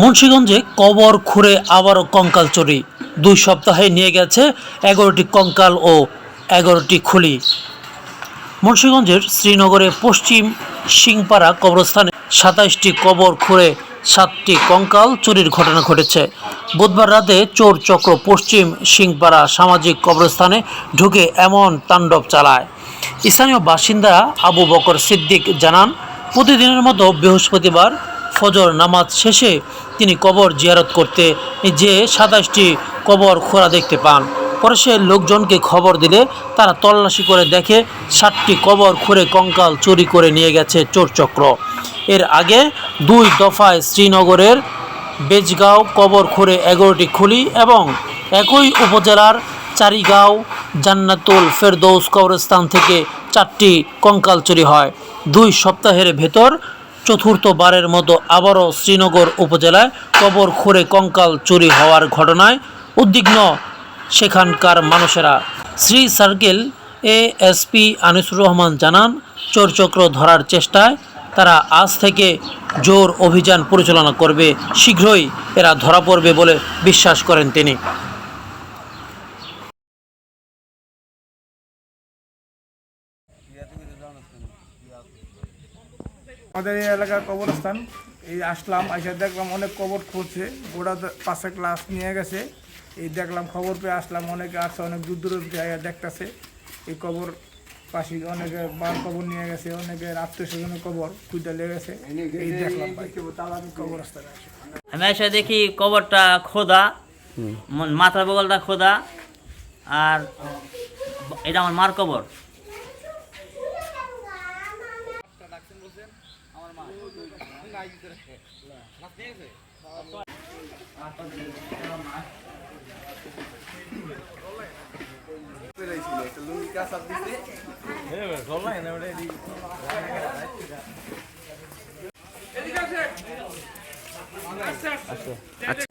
মুন্সীগঞ্জে কবর খুঁড়ে আবারও কঙ্কাল চুরি। দুই সপ্তাহে নিয়ে গেছে এগারোটি কঙ্কাল ও এগারোটি খুলি। মুন্সীগঞ্জের শ্রীনগরের পশ্চিম সিংপাড়া কবরস্থানে সাতাইশটি কবর খুঁড়ে সাতটি কঙ্কাল চুরির ঘটনা ঘটেছে। বুধবার রাতে চোর চক্র পশ্চিম সিংপাড়া সামাজিক কবরস্থানে ঢুকে এমন তাণ্ডব চালায়। স্থানীয় বাসিন্দা আবু বকর সিদ্দিক জানান, প্রতিদিনের মতো বৃহস্পতিবার ফজর নামাজ শেষে তিনি কবর জিয়ারত করতে যে সাতাশটি কবর খোঁড়া দেখতে পান। পরে সে লোকজনকে খবর দিলে, তারা তল্লাশি করে দেখে ষাটটি কবর খুঁড়ে কঙ্কাল চুরি করে নিয়ে গেছে চোরচক্র এর আগে দুই দফায় শ্রীনগরের বেজগাঁও কবর খুঁড়ে এগারোটি খুলি এবং একই উপজেলার চারিগাঁও জান্নাতুল ফেরদৌস কবরস্থান থেকে চারটি কঙ্কাল চুরি হয়। দুই সপ্তাহের ভেতর চতুর্থবারের মতো আবারও শ্রীনগর উপজেলায় কবর খুঁড়ে কঙ্কাল চুরি হওয়ার ঘটনায় উদ্বিগ্ন সেখানকার মানুষেরা। শ্রী সার্কেল এএসপি আনিসুর রহমান জানান, চোরচক্র ধরার চেষ্টায় তারা আজ থেকে জোর অভিযান পরিচালনা করবে, শীঘ্রই এরা ধরা পড়বে বলে বিশ্বাস করেন তিনি। আমাদের এই এলাকার কবরস্থান। এই আসলাম এসে দেখলাম অনেক কবর খুঁজছে গোটা পাঁচে ক্লাস নিয়ে গেছে। এই দেখলাম খবর পেয়ে আসলাম অনেকে আসছে অনেক দূর দূর জায়গায় দেখতেছে। এই কবর পাশে অনেকে বার কবর নিয়ে গেছে অনেকে আত্মীয় স্বজনের কবর খুঁজতে লেগেছে এই দেখলাম ভাই কবরস্থানে আমি এসে দেখি কবরটা খোদা মাথার বগলটা খোদা আর এটা আমার মার কবর। আমার মা গাই দিতে রাখে মাছ নিয়ে গেছে আচ্ছা।, আচ্ছা।, আচ্ছা।, আচ্ছা।